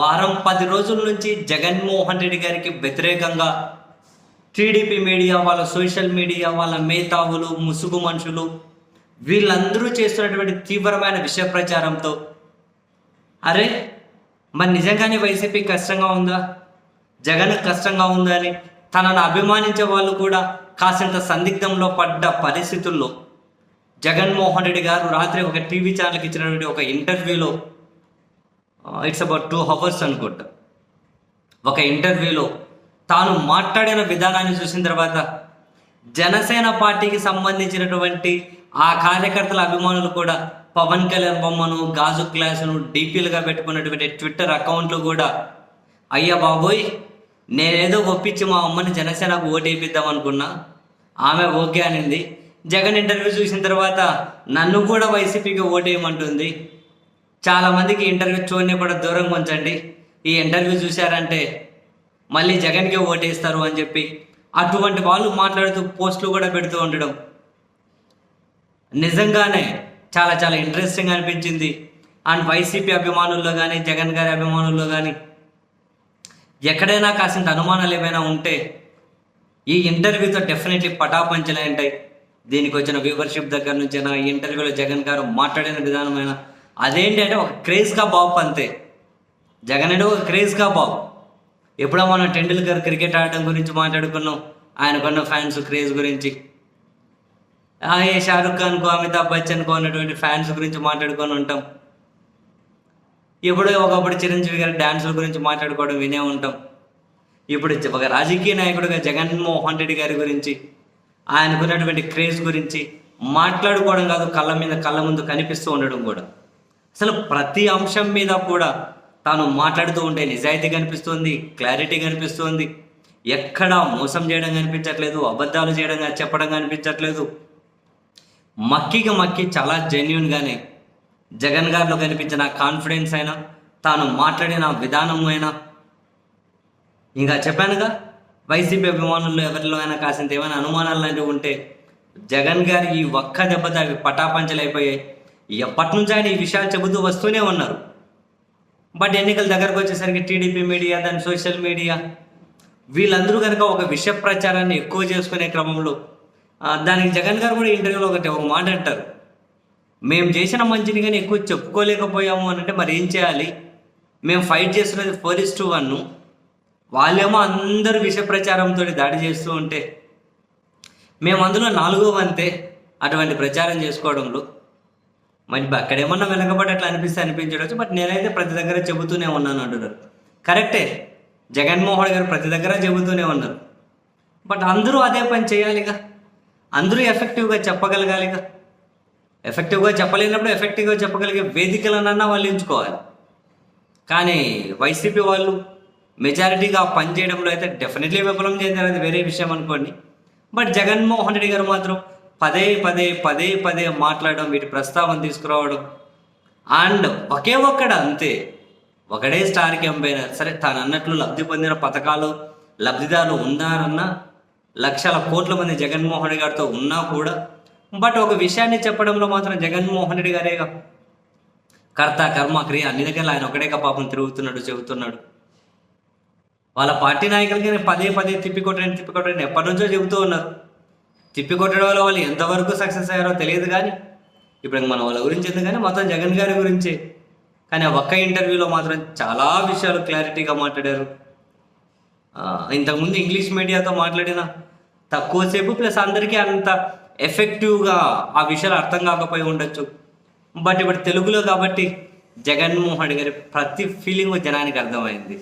వారం పది రోజుల నుంచి జగన్మోహన్ రెడ్డి గారికి వ్యతిరేకంగా టీడీపీ మీడియా వాళ్ళ సోషల్ మీడియా వాళ్ళ మేధావులు ముసుగు మనుషులు వీళ్ళందరూ చేస్తున్నటువంటి తీవ్రమైన విషయ ప్రచారంతో అరే మరి నిజంగానే వైసీపీ కష్టంగా ఉందా? జగన్ కష్టంగా ఉందా అని తనను అభిమానించే వాళ్ళు కూడా కాసింత సందిగ్ధంలో పడ్డ పరిస్థితుల్లో జగన్మోహన్ రెడ్డి గారు రాత్రి ఒక టీవీ ఛానల్కి ఇచ్చినటువంటి ఒక ఇంటర్వ్యూలో ఇట్స్ అబౌట్ టూ హవర్స్ అనుకుంటా ఒక ఇంటర్వ్యూలో తాను మాట్లాడిన విధానాన్ని చూసిన తర్వాత జనసేన పార్టీకి సంబంధించినటువంటి ఆ కార్యకర్తల అభిమానులు కూడా పవన్ కళ్యాణ్ బొమ్మను గాజు క్లాసును డీపీలుగా పెట్టుకున్నటువంటి ట్విట్టర్ అకౌంట్లు కూడా అయ్యా బాబోయ్ నేనేదో ఒప్పించి మా అమ్మని జనసేనకు ఓటేపిద్దాం అనుకున్నా. ఆమె ఓకే అనింది. జగన్ ఇంటర్వ్యూ చూసిన తర్వాత నన్ను కూడా వైసీపీకి ఓటేయమంటుంది చాలా మందికి ఇంటర్వ్యూ చూడని కూడా దూరంగా ఉంచండి. ఈ ఇంటర్వ్యూ చూశారంటే మళ్ళీ జగన్కే ఓటేస్తారు అని చెప్పి అటువంటి వాళ్ళు మాట్లాడుతూ పోస్టులు కూడా పెడుతూ ఉండడం నిజంగానే చాలా చాలా ఇంట్రెస్టింగ్ అనిపించింది. అండ్ వైసీపీ అభిమానుల్లో కానీ జగన్ గారి అభిమానుల్లో కానీ ఎక్కడైనా కాసింత అనుమానాలు ఏమైనా ఉంటే ఈ ఇంటర్వ్యూతో డెఫినెట్లీ పటాపంచలే ఉంటాయి. దీనికి వచ్చిన వ్యూవర్షిప్ దగ్గర నుంచి ఈ ఇంటర్వ్యూలో జగన్ గారు మాట్లాడిన విధానమైన అదేంటి అంటే ఒక క్రేజ్గా బాబు అంతే. జగన్ అంటే ఒక క్రేజ్గా బాబు. ఎప్పుడో మనం టెండూల్కర్ క్రికెట్ ఆడటం గురించి మాట్లాడుకున్నాం. ఆయనకున్న ఫ్యాన్స్ క్రేజ్ గురించి. ఆ, ఏ షారుఖ్ ఖాన్కు అమితాబ్ బచ్చన్కు ఉన్నటువంటి ఫ్యాన్స్ గురించి మాట్లాడుకొని ఉంటాం. ఇప్పుడు ఒకప్పుడు చిరంజీవి గారి డ్యాన్సుల గురించి మాట్లాడుకోవడం వినే ఉంటాం. ఇప్పుడు ఒక రాజకీయ నాయకుడిగా జగన్మోహన్ రెడ్డి గారి గురించి ఆయనకున్నటువంటి క్రేజ్ గురించి మాట్లాడుకోవడం కాదు కళ్ళ మీద కళ్ళ ముందు కనిపిస్తూ ఉండడం కూడా. అసలు ప్రతి అంశం మీద కూడా తాను మాట్లాడుతూ ఉంటే నిజాయితీ కనిపిస్తుంది క్లారిటీ కనిపిస్తుంది. ఎక్కడా మోసం చేయడం కనిపించట్లేదు అబద్ధాలు చేయడం చెప్పడం కనిపించట్లేదు. మక్కిగా మక్కి చాలా జెన్యున్గానే జగన్ గారిలో కనిపించిన కాన్ఫిడెన్స్ అయినా తాను మాట్లాడిన విధానం అయినా. ఇంకా చెప్పానుగా వైసీపీ అభిమానుల్లో ఎవరిలో అయినా కాసింత ఏమైనా అనుమానాలు లాంటివి ఉంటే జగన్ గారి ఈ ఒక్క దెబ్బతో అవి పటాపంచలైపోయాయి. ఎప్పటి నుంచి ఆయన ఈ విషయాలు చెబుతూ వస్తూనే ఉన్నారు. బట్ ఎన్నికల దగ్గరకు వచ్చేసరికి టీడీపీ మీడియా దాని సోషల్ మీడియా వీళ్ళందరూ కనుక ఒక విష ప్రచారాన్ని ఎక్కువ చేసుకునే క్రమంలో దానికి జగన్ గారు కూడా ఇంటర్వ్యూలో ఒకటి ఒక మాట అంటారు. మేము చేసిన మంచిని కానీ ఎక్కువ చెప్పుకోలేకపోయాము అని అంటే మరి ఏం చేయాలి? మేము ఫైట్ చేస్తున్నది ఫోర్ ఇస్ వన్. వాళ్ళేమో అందరూ విష ప్రచారంతో దాడి చేస్తూ ఉంటే మేము అందులో నాలుగో వంతే అటువంటి ప్రచారం చేసుకోవడంలో మరి అక్కడేమన్నా వెనకబడి అట్లా అనిపిస్తే అనిపించవచ్చు బట్ నేనైతే ప్రతి దగ్గర చెబుతూనే ఉన్నాను అంటున్నారు. కరెక్టే. జగన్మోహన్ గారు ప్రతి దగ్గర చెబుతూనే ఉన్నారు. బట్ అందరూ అదే పని చేయాలిగా. అందరూ ఎఫెక్టివ్గా చెప్పగలగాలిగా. ఎఫెక్టివ్గా చెప్పలేనప్పుడు ఎఫెక్టివ్గా చెప్పగలిగే వేదికలనన్నా వాళ్ళు ఎంచుకోవాలి. కానీ వైసీపీ వాళ్ళు మెజారిటీగా పని చేయడంలో అయితే డెఫినెట్లీ విఫలం చెందారు. అది వేరే విషయం అనుకోండి. బట్ జగన్మోహన్ రెడ్డి గారు మాత్రం పదే పదే పదే పదే మాట్లాడడం వీటి ప్రస్తావన తీసుకురావడం. అండ్ ఒకే ఒక్కడ అంతే. ఒకడే స్టార్ క్యాంపెయిన్ సరే తాను అన్నట్లు లబ్ధి పొందిన పథకాలు లబ్ధిదారులు ఉన్నారన్నా లక్షల కోట్ల మంది జగన్మోహన్ రెడ్డి గారితో ఉన్నా కూడా బట్ ఒక విషయాన్ని చెప్పడంలో మాత్రం జగన్మోహన్ రెడ్డి గారేగా కర్త కర్మ క్రియ అన్ని దగ్గర ఆయన ఒకడేగా పాపం తిరుగుతున్నాడు చెబుతున్నాడు. వాళ్ళ పార్టీ నాయకులకి పదే పదే తిప్పికొట్టండి తిప్పికొట్టండి ఎప్పటి నుంచో చెబుతూ ఉన్నారు. తిప్పికొట్టడం వల్ల వాళ్ళు ఎంతవరకు సక్సెస్ అయ్యారో తెలియదు కానీ ఇప్పుడు మన వాళ్ళ గురించి ఎందుకు కానీ మొత్తం జగన్ గారి గురించే. కానీ ఆ ఒక్క ఇంటర్వ్యూలో మాత్రం చాలా విషయాలు క్లారిటీగా మాట్లాడారు. ఇంతకుముందు ఇంగ్లీష్ మీడియాతో మాట్లాడిన తక్కువసేపు ప్లస్ అందరికీ అంత ఎఫెక్టివ్గా ఆ విషయాలు అర్థం కాకపోయి ఉండొచ్చు. బట్ ఇప్పుడు తెలుగులో కాబట్టి జగన్మోహన్ గారి ప్రతి ఫీలింగ్ జనానికి అర్థమైంది.